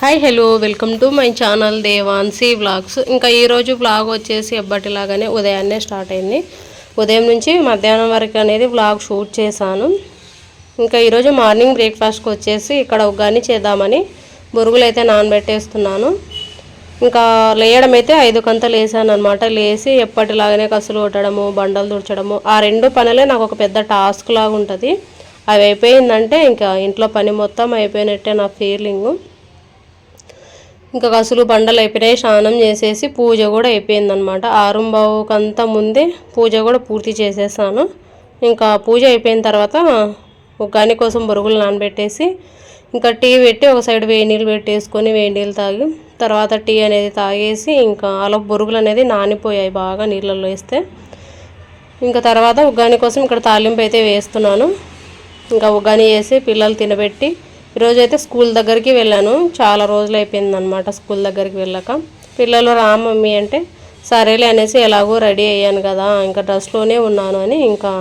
Hi hello welcome to my channel Devansi vlogs ఇంకా ఈరోజు vlog వచ్చేసి ఎప్పటిలాగానే ఉదయాన్నే స్టార్ట్ అయింది. ఉదయం నుంచి మధ్యాహ్నం వరకు అనేది వ్లాగ్ షూట్ చేశాను. ఇంకా ఈరోజు మార్నింగ్ బ్రేక్ఫాస్ట్కి వచ్చేసి ఇక్కడ ఉగ్గాని చేద్దామని బురుగులు అయితే నానబెట్టేస్తున్నాను. ఇంకా లేయడం అయితే ఐదు కంతలు లేసాను అనమాట లేసి ఎప్పటిలాగానే కసులు కొట్టడము బండలు దుడచడము ఆ రెండు పనులే నాకు ఒక పెద్ద టాస్క్ లాగా ఉంటుంది. అవి అయిపోయిందంటే ఇంకా ఇంట్లో పని మొత్తం అయిపోయినట్టే నా ఫీలింగు ఇంకా కసులు బండలు అయిపోయినాయి స్నానం చేసేసి పూజ కూడా అయిపోయిందనమాట ఆరుంబావుకంతా ముందే పూజ కూడా పూర్తి చేసేసాను. ఇంకా పూజ అయిపోయిన తర్వాత ఉగ్గాని కోసం బొరుగులు నానబెట్టేసి ఇంకా టీ పెట్టి ఒక సైడ్ వేడి నీళ్ళు పెట్టేసుకొని వేడి నీళ్ళు తాగి తర్వాత టీ అనేది తాగేసి ఇంకా అలా బొరుగులు అనేది నానిపోయాయి బాగా నీళ్ళల్లో వేస్తే. ఇంకా తర్వాత ఉగ్గాని కోసం ఇక్కడ తాలింపు అయితే వేస్తున్నాను. ఇంకా ఉగ్గాని వేసి పిల్లలు తినబెట్టి ఈరోజు అయితే స్కూల్ దగ్గరికి వెళ్ళాను. చాలా రోజులు అయిపోయిందనమాట స్కూల్ దగ్గరికి వెళ్ళాక. పిల్లలు రా మమ్మీ అంటే సరేలే అనేసి ఎలాగో రెడీ అయ్యాను కదా ఇంకా డ్రెస్లోనే ఉన్నాను అని ఇంకా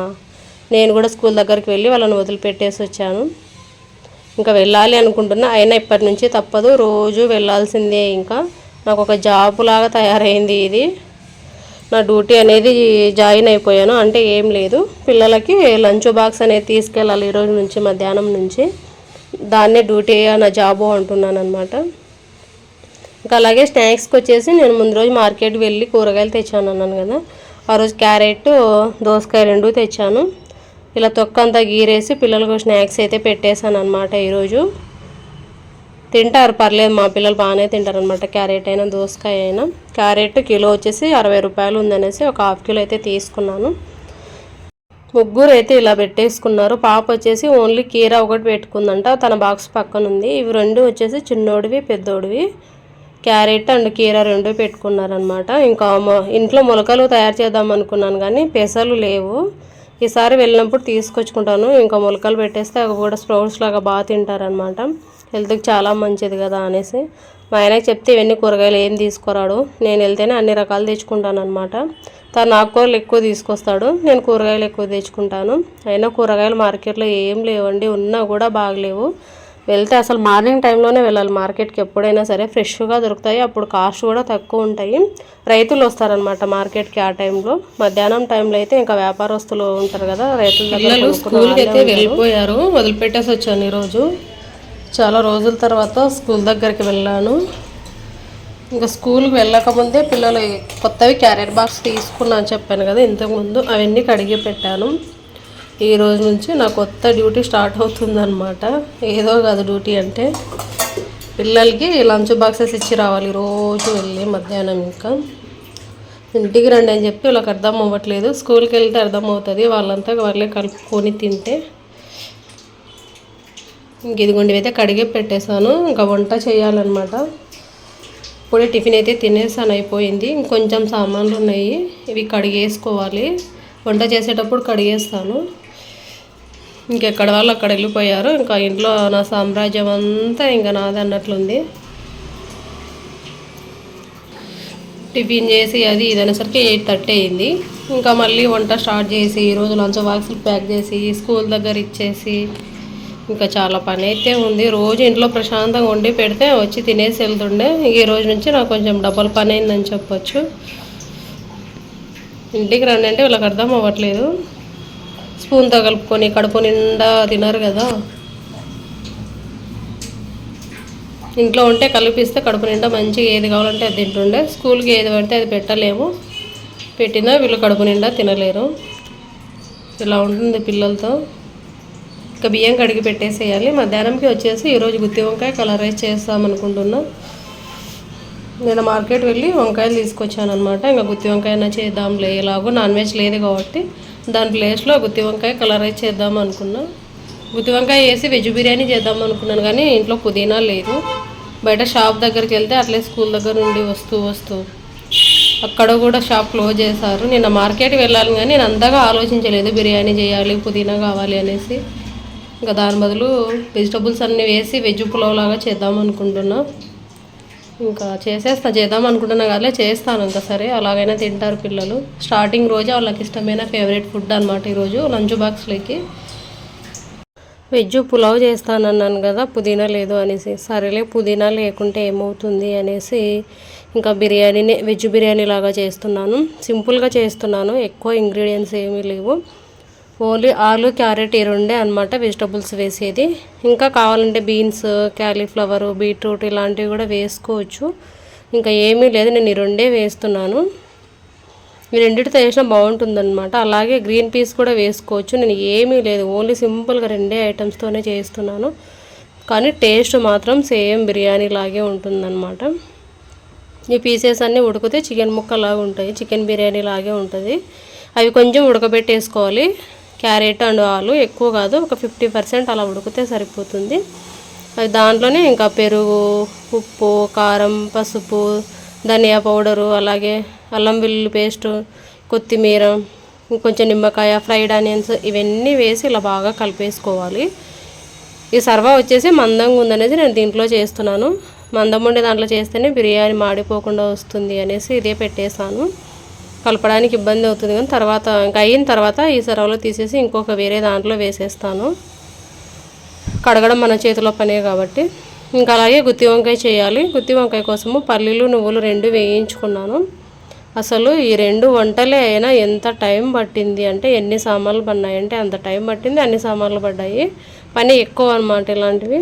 నేను కూడా స్కూల్ దగ్గరికి వెళ్ళి వాళ్ళని వదిలిపెట్టేసి వచ్చాను. ఇంకా వెళ్ళాలి అనుకుంటున్నా. అయినా ఇప్పటి నుంచి తప్పదు. రోజు వెళ్ళాల్సిందే ఇంకా. నాకు ఒక జాబ్ లాగా తయారైంది ఇది. నా డ్యూటీ అనేది జాయిన్ అయిపోయాను. అంటే ఏం లేదు. పిల్లలకి లంచ్ బాక్స్ అనేది తీసుకెళ్ళాలి ఈరోజు నుంచి మధ్యాహ్నం నుంచి. దాన్నే డ్యూటీ నా జాబు అంటున్నాను అనమాట ఇంకా అలాగే స్నాక్స్కి వచ్చేసి నేను ముందు రోజు మార్కెట్ వెళ్ళి కూరగాయలు తెచ్చాను అన్నాను కదా. ఆ రోజు క్యారెట్ దోసకాయ రెండు తెచ్చాను. ఇలా తొక్కంతా గీరేసి పిల్లలకు స్నాక్స్ అయితే పెట్టేశాను అనమాట ఈరోజు. తింటారు పర్లేదు మా పిల్లలు బాగానే తింటారు అనమాట క్యారెట్ అయినా దోసకాయ అయినా. క్యారెట్ కిలో వచ్చేసి అరవై రూపాయలు ఉందనేసి ఒక హాఫ్ కిలో అయితే తీసుకున్నాను. ముగ్గురు అయితే ఇలా పెట్టేసుకున్నారు. పాప వచ్చేసి ఓన్లీ కీరా ఒకటి పెట్టుకుందంట. తన బాక్స్ పక్కన ఉంది ఇవి రెండు వచ్చేసి చిన్నోడివి పెద్దోడివి. క్యారెట్ అండ్ కీరా రెండు పెట్టుకున్నారనమాట ఇంకా ఇంట్లో మొలకలు తయారు చేద్దాం అనుకున్నాను కానీ పెసలు లేవు. ఈసారి వెళ్ళినప్పుడు తీసుకొచ్చుకుంటాను. ఇంకా మొలకలు పెట్టేస్తే అవి కూడా స్ప్రౌట్స్ లాగా బాగా తింటారనమాట హెల్త్కి చాలా మంచిది కదా అనేసి. మా ఆయనకి చెప్తే ఇవన్నీ కూరగాయలు ఏం తీసుకురాడు. నేను వెళ్తేనే అన్ని రకాలు తెచ్చుకుంటాను అనమాట తను ఆకుకూరలు ఎక్కువ తీసుకొస్తాడు. నేను కూరగాయలు ఎక్కువ తెచ్చుకుంటాను. అయినా కూరగాయలు మార్కెట్లో ఏం లేవండి. ఉన్నా కూడా బాగలేవు. వెళ్తే అసలు మార్నింగ్ టైంలోనే వెళ్ళాలి. మార్కెట్కి ఎప్పుడైనా సరే ఫ్రెష్గా దొరుకుతాయి. అప్పుడు కాస్ట్ కూడా తక్కువ ఉంటాయి. రైతులు వస్తారనమాట మార్కెట్కి ఆ టైంలో. మధ్యాహ్నం టైంలో అయితే ఇంకా వ్యాపారస్తులు ఉంటారు కదా రైతుల దగ్గర స్కూల్కి అయితే వెళ్ళిపోయారు. వదిలిపెట్టేసి వచ్చాను ఈరోజు. చాలా రోజుల తర్వాత స్కూల్ దగ్గరికి వెళ్ళాను. ఇంకా స్కూల్కి వెళ్ళకముందే పిల్లలు కొత్తవి క్యారెట్ బాక్స్ తీసుకున్నాను చెప్పాను కదా ఇంతకుముందు అవన్నీ కడిగి పెట్టాను. ఈ రోజు నుంచి నా కొత్త డ్యూటీ స్టార్ట్ అవుతుందన్నమాట. ఏదో కాదు డ్యూటీ అంటే పిల్లలకి లంచ్ బాక్సెస్ ఇచ్చి రావాలి రోజు వెళ్ళి మధ్యాహ్నం ఇంకా. ఇంటికి రండి అని చెప్పి వాళ్ళకి అర్థం అవ్వట్లేదు. స్కూల్కి వెళ్తే అర్థం అవుతుంది వాళ్ళంతా వాళ్ళే కలుపుకొని తింటే. ఇంక ఇదిగోండి అయితే కడిగే పెట్టేశాను. ఇంకా వంట చేయాలన్నమాట. ఇప్పుడే టిఫిన్ అయితే తినేసాను అయిపోయింది ఇంకొంచెం సామాన్లు ఉన్నాయి. ఇవి కడిగేసుకోవాలి. వంట చేసేటప్పుడు కడిగేస్తాను. ఇంకెక్కడ వాళ్ళు అక్కడ వెళ్ళిపోయారు. ఇంకా ఇంట్లో నా సామ్రాజ్యం అంతా ఇంకా నాది అన్నట్లుంది. టిఫిన్ చేసి అది ఇది అనేసరికి ఎయిట్ థర్టీ అయింది. ఇంకా మళ్ళీ వంట స్టార్ట్ చేసి ఈరోజు లంచ్ బాక్సులు ప్యాక్ చేసి స్కూల్ దగ్గర ఇచ్చేసి ఇంకా చాలా పని అయితే ఉంది. రోజు ఇంట్లో ప్రశాంతంగా వండి పెడితే వచ్చి తినేసి వెళ్తుండే. ఈ రోజు నుంచి నాకు కొంచెం డబల్ పని అయిందని చెప్పొచ్చు. ఇంటికి రండి అంటే వీళ్ళకి అర్థం అవ్వట్లేదు. స్పూన్తో కలుపుకొని కడుపు నిండా తినరు కదా. ఇంట్లో ఉంటే కలిపిస్తే కడుపు నిండా మంచిగా ఏది కావాలంటే అది తింటుండే. స్కూల్కి ఏది పడితే అది పెట్టలేము. పెట్టినా వీళ్ళు కడుపు నిండా తినలేరు. ఇలా ఉంటుంది పిల్లలతో. ఇంకా బియ్యం కడిగి పెట్టేసేయాలి. మధ్యాహ్నంకి వచ్చేసి ఈరోజు గుత్తి వంకాయ కలర్ రైస్ చేస్తాం అనుకుంటున్నా. నేను మార్కెట్ వెళ్ళి వంకాయలు తీసుకొచ్చాను అనమాట ఇంకా గుత్తి వంకాయ చేద్దాంలే. ఎలాగో నాన్ వెజ్ లేదు కాబట్టి దాని ప్లేస్లో గుత్తి వంకాయ కలర్ రైస్ చేద్దాం అనుకున్నా. గుత్తి వంకాయ వేసి వెజ్ బిర్యానీ చేద్దాం అనుకున్నాను కానీ ఇంట్లో పుదీనా లేదు. బయట షాప్ దగ్గరికి వెళ్తే అట్లే స్కూల్ దగ్గర నుండి వస్తూ వస్తూ అక్కడ కూడా షాప్ క్లోజ్ చేశారు. నిన్న మార్కెట్కి వెళ్ళాలి కానీ నేను అంతగా ఆలోచించలేదు బిర్యానీ చేయాలి పుదీనా కావాలి అనేసి. ఇంకా దాని బదులు వెజిటబుల్స్ అన్నీ వేసి వెజ్ పులావ్ లాగా చేద్దాం అనుకుంటున్నా. ఇంకా చేసేస్తా చేద్దాం అనుకుంటున్నా కానీ చేస్తాను. ఇంకా సరే అలాగైనా తింటారు పిల్లలు. స్టార్టింగ్ రోజే వాళ్ళకి ఇష్టమైన ఫేవరెట్ ఫుడ్ అనమాట ఈరోజు లంచ్ బాక్స్లోకి. వెజ్ పులావ్ చేస్తానన్నాను కదా పుదీనా లేదు అనేసి. సరేలే పుదీనా లేకుంటే ఏమవుతుంది అనేసి ఇంకా బిర్యానీనే వెజ్ బిర్యానీ లాగా చేస్తున్నాను. సింపుల్గా చేస్తున్నాను ఎక్కువ ఇంగ్రీడియంట్స్ ఏమీ లేవు. ఓన్లీ ఆలు క్యారెట్ ఈ రెండే అనమాట వెజిటబుల్స్ వేసేది. ఇంకా కావాలంటే బీన్స్ క్యాలీఫ్లవర్ బీట్రూట్ ఇలాంటివి కూడా వేసుకోవచ్చు. ఇంకా ఏమీ లేదు నేను ఈ రెండే వేస్తున్నాను. ఈ రెండింటితో వేసినా బాగుంటుందన్నమాట. అలాగే గ్రీన్ పీస్ కూడా వేసుకోవచ్చు. నేను ఏమీ లేదు ఓన్లీ సింపుల్గా రెండే ఐటమ్స్తోనే చేస్తున్నాను. కానీ టేస్ట్ మాత్రం సేమ్ బిర్యానీ లాగే ఉంటుందన్నమాట. ఈ పీసెస్ అన్నీ ఉడికితే చికెన్ ముక్కలాగా ఉంటాయి చికెన్ బిర్యానీ లాగే ఉంటుంది. అవి కొంచెం ఉడకబెట్టేసుకోవాలి. క్యారెట్ అండ్ ఆలు ఎక్కువ కాదు ఒక ఫిఫ్టీ పర్సెంట్ అలా ఉడికితే సరిపోతుంది. అది దాంట్లోనే ఇంకా పెరుగు ఉప్పు కారం పసుపు ధనియా పౌడరు అలాగే అల్లం వెల్లుల్లి పేస్టు కొత్తిమీర కొంచెం నిమ్మకాయ ఫ్రైడ్ ఆనియన్స్ ఇవన్నీ వేసి ఇలా బాగా కలిపేసుకోవాలి. ఈ సర్వా వచ్చేసి మందంగా ఉందనేసి నేను దీంట్లో చేస్తున్నాను. మందం ఉండే దాంట్లో చేస్తేనే బిర్యానీ మాడిపోకుండా వస్తుంది అనేసి ఇదే పెట్టేశాను. కలపడానికి ఇబ్బంది అవుతుంది కానీ తర్వాత ఇంకా అయిన తర్వాత ఈ సర్వలో తీసేసి ఇంకొక వేరే దాంట్లో వేసేస్తాను. కడగడం మన చేతిలో పనే కాబట్టి. ఇంకా అలాగే గుత్తి వంకాయ చేయాలి. గుత్తి వంకాయ కోసము పల్లీలు నువ్వులు రెండు వేయించుకున్నాను. అసలు ఈ రెండు వంటలే అయినా ఎంత టైం పట్టింది అంటే ఎన్ని సామాన్లు పడినాయి అంటే అంత టైం పట్టింది. అన్ని సామాన్లు పడ్డాయి. పని ఎక్కువ అనమాట ఇలాంటివి.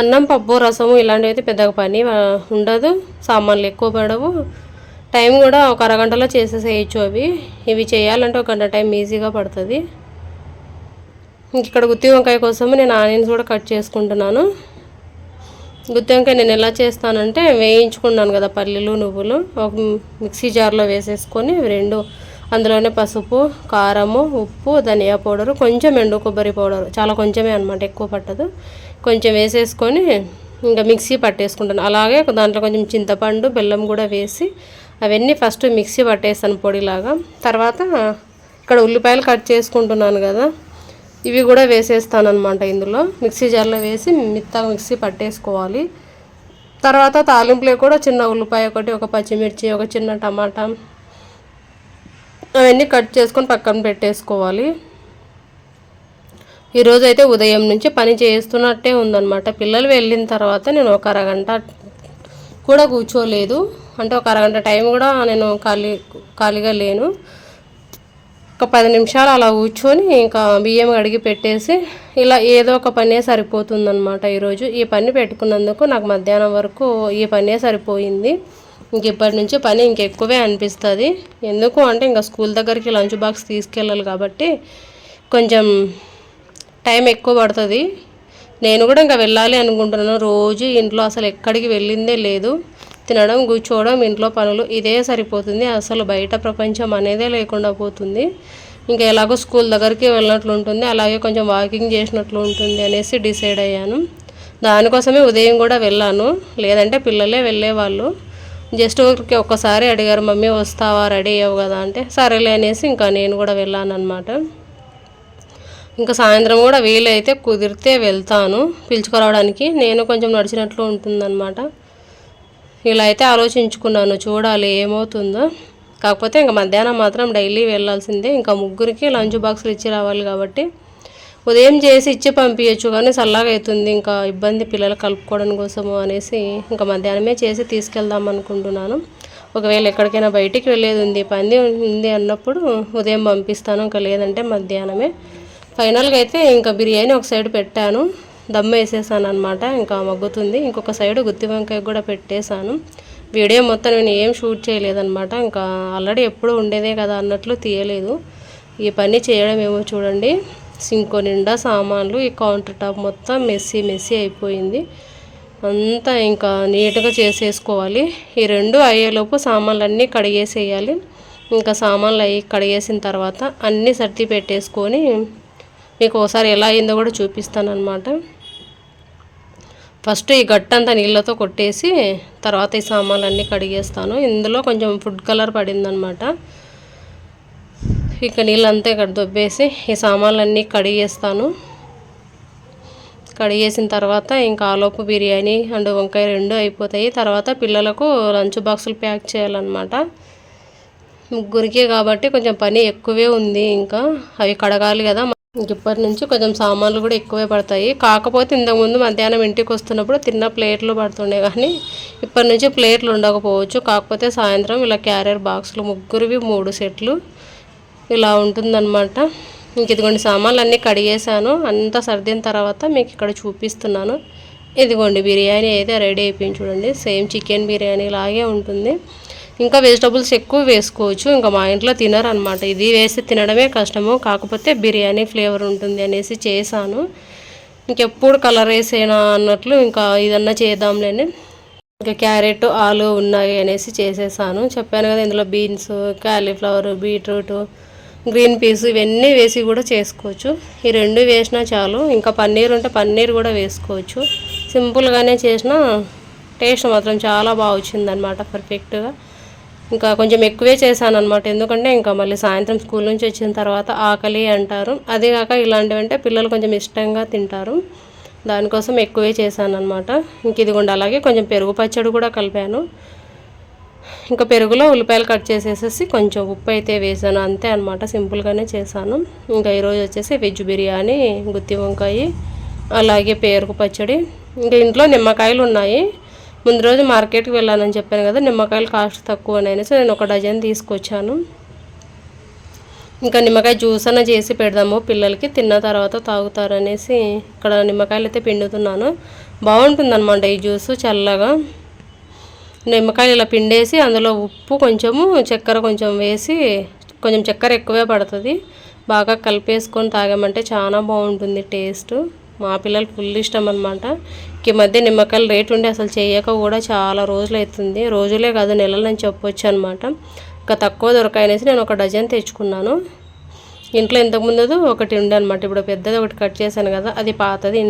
అన్నం పప్పు రసము ఇలాంటివి అయితే పెద్దగా పని ఉండదు. సామాన్లు ఎక్కువ పడవు. టైం కూడా ఒక అరగంటలో చేసేసేయచ్చు అవి. ఇవి చేయాలంటే ఒక గంట టైం ఈజీగా పడుతుంది. ఇక్కడ గుత్తి వంకాయ కోసం నేను ఆనియన్స్ కూడా కట్ చేసుకుంటున్నాను. గుత్తి వంకాయ నేను ఎలా చేస్తానంటే వేయించుకున్నాను కదా పల్లీలు నువ్వులు. ఒక మిక్సీ జార్లో వేసేసుకొని రెండు అందులోనే పసుపు కారము ఉప్పు ధనియా పౌడరు కొంచెం ఎండు కొబ్బరి పౌడరు. చాలా కొంచెమే అనమాట ఎక్కువ పట్టదు. కొంచెం వేసేసుకొని ఇంకా మిక్సీ పట్టేసుకుంటాను. అలాగే దాంట్లో కొంచెం చింతపండు బెల్లం కూడా వేసి అవన్నీ ఫస్ట్ మిక్సీ పట్టేస్తాను పొడిలాగా. తర్వాత ఇక్కడ ఉల్లిపాయలు కట్ చేసుకుంటున్నాను కదా ఇవి కూడా వేసేస్తాను అనమాట ఇందులో. మిక్సీ జార్లో వేసి మిత్తాగా మిక్సీ పట్టేసుకోవాలి. తర్వాత తాలింపులో కూడా చిన్న ఉల్లిపాయ ఒకటి ఒక పచ్చిమిర్చి ఒక చిన్న టమాటా అవన్నీ కట్ చేసుకొని పక్కన పెట్టేసుకోవాలి. ఈరోజు అయితే ఉదయం నుంచి పని చేస్తున్నట్టే ఉందన్నమాట. పిల్లలు వెళ్ళిన తర్వాత నేను ఒక అరగంట కూడా కూర్చోలేదు. అంటే ఒక అరగంట టైం కూడా నేను ఖాళీ ఖాళీగా లేను. ఒక పది నిమిషాలు అలా కూర్చొని ఇంకా బియ్యం అడిగి పెట్టేసి ఇలా ఏదో ఒక పనే సరిపోతుందనమాట ఈరోజు. ఈ పని పెట్టుకున్నందుకు నాకు మధ్యాహ్నం వరకు ఈ పనే సరిపోయింది. ఇంక ఇప్పటి నుంచి పని ఇంకెక్కువే అనిపిస్తుంది. ఎందుకు అంటే ఇంకా స్కూల్ దగ్గరికి లంచ్ బాక్స్ తీసుకెళ్ళాలి కాబట్టి కొంచెం టైం ఎక్కువ పడుతుంది. నేను కూడా ఇంకా వెళ్ళాలి అనుకుంటున్నాను. రోజు ఇంట్లో అసలు ఎక్కడికి వెళ్ళిందే లేదు. తినడం కూర్చోవడం ఇంట్లో పనులు ఇదే సరిపోతుంది. అసలు బయట ప్రపంచం అనేదే లేకుండా పోతుంది. ఇంకా ఎలాగో స్కూల్ దగ్గరికి వెళ్ళినట్లు ఉంటుంది. అలాగే కొంచెం వాకింగ్ చేసినట్లు ఉంటుంది అనేసి డిసైడ్ అయ్యాను. దానికోసమే ఉదయం కూడా వెళ్ళాను. లేదంటే పిల్లలే వెళ్ళేవాళ్ళు. జస్ట్ ఊరికి ఒక్కసారి అడిగారు మమ్మీ వస్తావా? రెడీ అయ్యావు కదా? అంటే సరేలే అనేసి ఇంకా నేను కూడా వెళ్ళాను అనమాట ఇంకా సాయంత్రం కూడా వీలైతే కుదిరితే వెళ్తాను. పిలుచుకురావడానికి. నేను కొంచెం నడిచినట్లు ఉంటుందన్నమాట. ఇలా అయితే ఆలోచించుకున్నాను. చూడాలి ఏమవుతుందో. కాకపోతే ఇంకా మధ్యాహ్నం మాత్రం డైలీ వెళ్ళాల్సిందే. ఇంకా ముగ్గురికి లంచ్ బాక్సులు ఇచ్చి రావాలి కాబట్టి. ఉదయం చేసి ఇచ్చి పంపించచ్చు కానీ చల్లగా అవుతుంది ఇంకా ఇబ్బంది పిల్లలు కలుపుకోవడం కోసము అనేసి ఇంకా మధ్యాహ్నమే చేసి తీసుకెళ్దాం అనుకుంటున్నాను. ఒకవేళ ఎక్కడికైనా బయటికి వెళ్ళేది ఉంది పంది ఉంది అన్నప్పుడు ఉదయం పంపిస్తాను. ఇంకా లేదంటే మధ్యాహ్నమే. ఫైనల్గా అయితే ఇంకా బిర్యానీ ఒక సైడ్ పెట్టాను. దమ్ వేసేసాను అనమాట ఇంకా మగ్గుతుంది. ఇంకొక సైడ్ గుత్తి వంకాయ కూడా పెట్టేశాను. వీడియో మొత్తం నేను ఏం షూట్ చేయలేదన్నమాట. ఇంకా ఆల్రెడీ ఎప్పుడు ఉండేదే కదా అన్నట్లు తీయలేదు. ఈ పని చేయడం ఏమో చూడండి. సింకో నిండా సామాన్లు ఈ కౌంటర్ టాప్ మొత్తం మెస్సీ మెస్సీ అయిపోయింది. అంతా ఇంకా నీట్గా చేసేసుకోవాలి. ఈ రెండు అయ్యేలోపు సామాన్లు అన్నీ కడిగేసేయాలి. ఇంకా సామాన్లు అవి కడిగేసిన తర్వాత అన్నీ సర్ది పెట్టేసుకొని మీకు ఒకసారి ఎలా అయిందో కూడా చూపిస్తాను అనమాట ఫస్ట్ ఈ గట్టంతా నీళ్ళతో కొట్టేసి తర్వాత ఈ సామాన్లు అన్నీ కడిగేస్తాను. ఇందులో కొంచెం ఫుడ్ కలర్ పడిందనమాట ఇక నీళ్ళంతా ఇక్కడ దొబ్బేసి ఈ సామాన్లన్నీ కడిగేస్తాను. కడిగేసిన తర్వాత ఇంకా ఆలోపు బిర్యానీ అండ్ వంకాయ రెండు అయిపోతాయి. తర్వాత పిల్లలకు లంచ్ బాక్సులు ప్యాక్ చేయాలన్నమాట. ముగ్గురికి కాబట్టి కొంచెం పని ఎక్కువే ఉంది ఇంకా. అవి కడగాలి కదా. ఇప్పటి నుంచి కొంచెం సామాన్లు కూడా ఎక్కువే పడతాయి. కాకపోతే ఇంతకుముందు మధ్యాహ్నం ఇంటికి వస్తున్నప్పుడు తిన్న ప్లేట్లు పడుతుండే కానీ ఇప్పటి నుంచి ప్లేట్లు ఉండకపోవచ్చు. కాకపోతే సాయంత్రం ఇలా క్యారియర్ బాక్సులు ముగ్గురివి మూడు సెట్లు ఇలా ఉంటుందన్నమాట. ఇంక ఇదిగోండి సామాన్లు అన్నీ కడిగేసాను అంతా సర్దిన తర్వాత మీకు ఇక్కడ చూపిస్తున్నాను. ఇదిగోండి బిర్యానీ అయితే రెడీ అయిపోయింది చూడండి. సేమ్ చికెన్ బిర్యానీ లాగే ఉంటుంది. ఇంకా వెజిటబుల్స్ ఎక్కువ వేసుకోవచ్చు. ఇంకా మా ఇంట్లో తినరు అనమాట ఇది వేసి తినడమే కష్టము. కాకపోతే బిర్యానీ ఫ్లేవర్ ఉంటుంది అనేసి చేశాను. ఇంకెప్పుడు కలర్ వేసేనా అన్నట్లు ఇంకా ఇదన్నా చేద్దాంలేని ఇంకా క్యారెట్ ఆలు ఉన్నాయి అనేసి చేసేసాను. చెప్పాను కదా ఇందులో beans cauliflower beetroot green peas ఇవన్నీ వేసి కూడా చేసుకోవచ్చు. ఈ రెండు వేసినా చాలు. ఇంకా పన్నీర్ ఉంటే పన్నీర్ కూడా వేసుకోవచ్చు. సింపుల్గానే చేసిన టేస్ట్ మాత్రం చాలా బాగా వచ్చిందనమాట పర్ఫెక్ట్గా. ఇంకా కొంచెం ఎక్కువే చేశాను అనమాట ఎందుకంటే ఇంకా మళ్ళీ సాయంత్రం స్కూల్ నుంచి వచ్చిన తర్వాత ఆకలి అంటారు. అదే కాక ఇలాంటివంటే పిల్లలు కొంచెం ఇష్టంగా తింటారు. దానికోసం ఎక్కువే చేశాను అనమాట ఇంక ఇదిగోండి అలాగే కొంచెం పెరుగు పచ్చడి కూడా కలిపాను. ఇంకా పెరుగులో ఉల్లిపాయలు కట్ చేసేసేసి కొంచెం ఉప్పు అయితే వేసాను. అంతే అనమాట సింపుల్గానే చేశాను. ఇంకా ఈరోజు వచ్చేసి వెజ్ బిర్యానీ గుత్తి వంకాయ అలాగే పెరుగు పచ్చడి. ఇంకా ఇంట్లో నిమ్మకాయలు ఉన్నాయి. ముందు రోజు మార్కెట్కి వెళ్ళానని చెప్పాను కదా నిమ్మకాయలు కాస్ట్ తక్కువ అనేసి నేను ఒక డజన్ తీసుకొచ్చాను. ఇంకా నిమ్మకాయ జ్యూస్ అన్న చేసి పెడదాము పిల్లలకి తిన్న తర్వాత తాగుతారనేసి ఇక్కడ నిమ్మకాయలు అయితే పిండుతున్నాను. బాగుంటుందన్నమాట ఈ జ్యూస్ చల్లగా. నిమ్మకాయలు ఇలా పిండేసి అందులో ఉప్పు కొంచెము చక్కెర కొంచెం వేసి కొంచెం చక్కెర ఎక్కువే పడుతుంది. బాగా కలిపేసుకొని తాగామంటే చాలా బాగుంటుంది టేస్ట్. మా పిల్లలు ఫుల్ ఇష్టం అనమాట ఈ మధ్య నిమ్మకాయలు రేటు ఉండి అసలు చేయక కూడా చాలా రోజులు అవుతుంది. రోజులే కాదు నెలలు నేను చెప్పొచ్చు అనమాట ఇంకా తక్కువ దొరకాయనేసి నేను ఒక డజన్ తెచ్చుకున్నాను. ఇంట్లో ఇంతకుముందు ఒకటి ఉండే అనమాట ఇప్పుడు పెద్దది ఒకటి కట్ చేశాను కదా అది పాతది.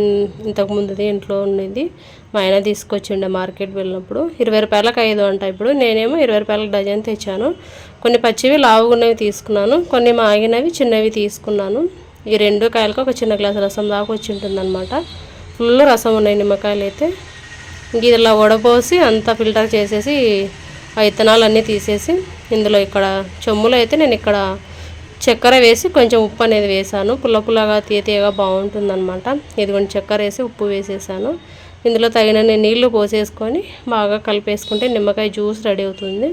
ఇంతకుముందుది ఇంట్లో ఉండేది మా ఆయన తీసుకొచ్చిండే మార్కెట్ వెళ్ళినప్పుడు. ఇరవై రూపాయలకు ఐదు అంట ఇప్పుడు. నేనేమో ఇరవై రూపాయలకు డజన్ తెచ్చాను. కొన్ని పచ్చివి లావుగున్నవి తీసుకున్నాను. కొన్ని మాగినవి చిన్నవి తీసుకున్నాను. ఈ రెండు కాయలకు ఒక చిన్న గ్లాస్ రసం దాకా వచ్చి ఉంటుందన్నమాట. ఫుల్ రసం ఉన్నాయి నిమ్మకాయలు అయితే. ఇంక ఇలా వడపోసి అంతా ఫిల్టర్ చేసేసి ఆ ఇత్తనాలు అన్నీ తీసేసి ఇందులో ఇక్కడ చెమ్ములో అయితే నేను ఇక్కడ చక్కెర వేసి కొంచెం ఉప్పు అనేది వేసాను. పుల్ల పుల్లగా తీయ తీయగా బాగుంటుందన్నమాట. ఇదిగోండి చక్కెర వేసి ఉప్పు వేసేసాను. ఇందులో తగినన్ని నీళ్ళు పోసేసుకొని బాగా కలిపేసుకుంటే నిమ్మకాయ జ్యూస్ రెడీ అవుతుంది.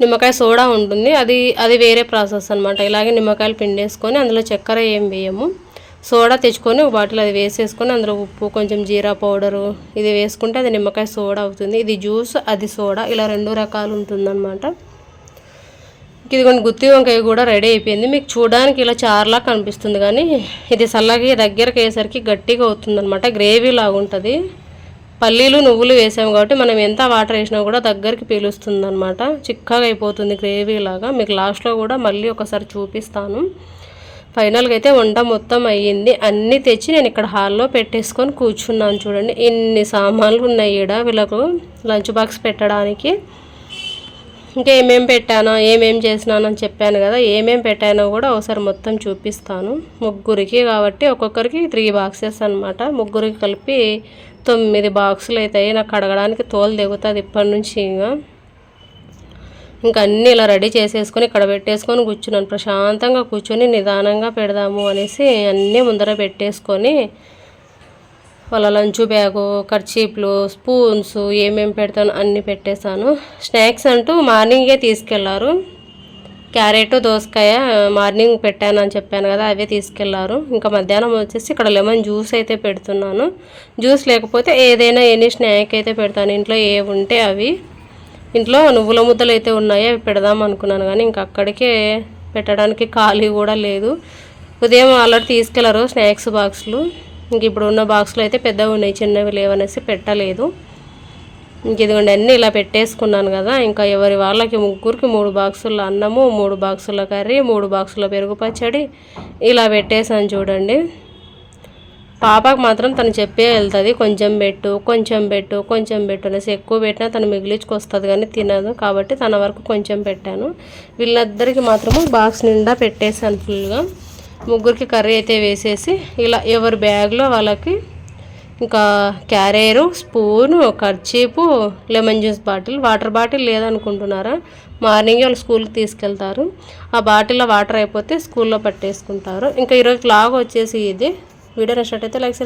నిమ్మకాయ సోడా ఉంటుంది. అది అది వేరే ప్రాసెస్ అనమాట ఇలాగే నిమ్మకాయలు పిండేసుకొని అందులో చక్కెర ఏం వేయము. సోడా తెచ్చుకొని ఒక బాటిల్ అది వేసేసుకొని అందులో ఉప్పు కొంచెం జీరా పౌడరు ఇది వేసుకుంటే అది నిమ్మకాయ సోడా అవుతుంది. ఇది జ్యూస్ అది సోడా ఇలా రెండు రకాలు ఉంటుందన్నమాట. ఇది కొన్ని గుత్తి వంకాయ కూడా రెడీ అయిపోయింది. మీకు చూడడానికి ఇలా చార్లా కనిపిస్తుంది కానీ ఇది చల్లగా దగ్గరకి అయ్యేసరికి గట్టిగా అవుతుందన్నమాట. గ్రేవీ లాగుంటుంది. పల్లీలు నువ్వులు వేసాము కాబట్టి మనం ఎంత వాటర్ వేసినా కూడా దగ్గరికి పీలుస్తుంది అనమాట చిక్కగా అయిపోతుంది గ్రేవీ లాగా. మీకు లాస్ట్లో కూడా మళ్ళీ ఒకసారి చూపిస్తాను. ఫైనల్గా అయితే వంట మొత్తం అయ్యింది. అన్నీ తెచ్చి నేను ఇక్కడ హాల్లో పెట్టేసుకొని కూర్చున్నాను చూడండి. ఇన్ని సామాన్లు ఉన్నాయి ఈడ వీళ్ళకు లంచ్ బాక్స్ పెట్టడానికి. ఇంకా ఏమేమి పెట్టానో ఏమేమి చేసినానో అని చెప్పాను కదా. ఏమేమి పెట్టానో కూడా ఒకసారి మొత్తం చూపిస్తాను. ముగ్గురికి కాబట్టి ఒక్కొక్కరికి త్రీ బాక్సెస్ అనమాట ముగ్గురికి కలిపి తొమ్మిది బాక్సులు అవుతాయి నాకు కడగడానికి తోలు దిగుతుంది ఇప్పటి నుంచి ఇంకా. ఇంకా అన్నీ ఇలా రెడీ చేసేసుకొని ఇక్కడ పెట్టేసుకొని కూర్చున్నాను. ప్రశాంతంగా కూర్చొని నిదానంగా పెడదాము అనేసి అన్నీ ముందర పెట్టేసుకొని వాళ్ళ లంచ్ బ్యాగు కర్చీప్లు స్పూన్స్ ఏమేమి పెడతాను అన్నీ పెట్టేశాను. స్నాక్స్ అంటూ మార్నింగే తీసుకెళ్ళారు. క్యారెట్ దోసకాయ మార్నింగ్ పెట్టాను అని చెప్పాను కదా అవే తీసుకెళ్ళారు. ఇంకా మధ్యాహ్నం వచ్చేసి ఇక్కడ లెమన్ జ్యూస్ అయితే పెడుతున్నాను. జ్యూస్ లేకపోతే ఏదైనా ఎనీ స్నాక్ అయితే పెడతాను. ఇంట్లో ఏ ఉంటే అవి. ఇంట్లో నువ్వుల ముద్దలు అయితే ఉన్నాయి అవి పెడదాం అనుకున్నాను కానీ ఇంకా అక్కడికే పెట్టడానికి ఖాళీ కూడా లేదు. ఉదయం ఆల్రెడీ తీసుకెళ్ళరు స్నాక్స్ బాక్స్లు. ఇంక ఇప్పుడు ఉన్న బాక్సులు అయితే పెద్దవి ఉన్నాయి చిన్నవి లేవనేసి పెట్టలేదు. ఇదిగోండి అన్నీ ఇలా పెట్టేసుకున్నాను కదా. ఇంకా ఎవరి వాళ్ళకి ముగ్గురికి మూడు బాక్సుల అన్నము మూడు బాక్సుల కర్రీ మూడు బాక్సుల పెరుగు పచ్చడి ఇలా పెట్టేసాను చూడండి. పాపకు మాత్రం తను చెప్పే వెళ్తుంది కొంచెం పెట్టు కొంచెం పెట్టు కొంచెం పెట్టు అనేసి ఎక్కువ పెట్టినా తను మిగిలించుకొస్తుంది కానీ తినదు. కాబట్టి తన వరకు కొంచెం పెట్టాను. వీళ్ళిద్దరికి మాత్రము బాక్స్ నిండా పెట్టేసాను ఫుల్గా. ముగ్గురికి కర్రీ అయితే వేసేసి ఇలా ఎవరి బ్యాగ్లో వాళ్ళకి ఇంకా carrier spoon kerchief lemon juice bottle water bottle లేదనుకుంటున్నారా? Morning వాళ్ళు స్కూల్కి తీసుకెళ్తారు. ఆ బాటిల్లో వాటర్ అయిపోతే స్కూల్లో పట్టేసుకుంటారు. ఇంకా ఈరోజు లాగ్ వచ్చేసి ఇది. వీడియో నచ్చినట్టయితే లైక్